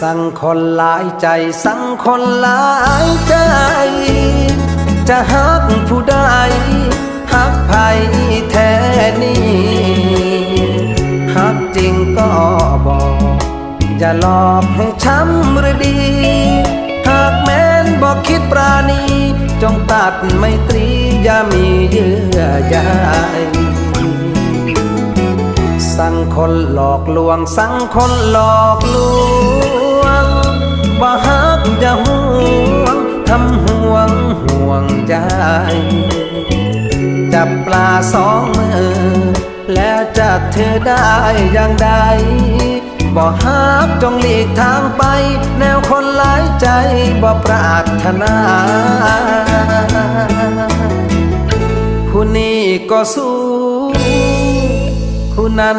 สั่งคนหลายใจ สั่งคนหลายใจ จะฮักผู้ใดฮักไผแท้นี่ฮักจริงก็บอกอย่าหลอกให้ช้ำหรือดี หากแม้นบอกคิดปราณี จงตัดไม่ตรีอย่ามีเยื่อใยสั่งคนหลอกลวง สั่งคนหลอกลวง จะห่วงทำห่วงห่วงใจ จับปลาสองมือ แล้วจะเธอได้อย่างใดบ่ฮักจงหลีกทางไป แนวคนหลายใจบ่ปรารถนา ผู้นี้ก็สู้ ผู้นั้น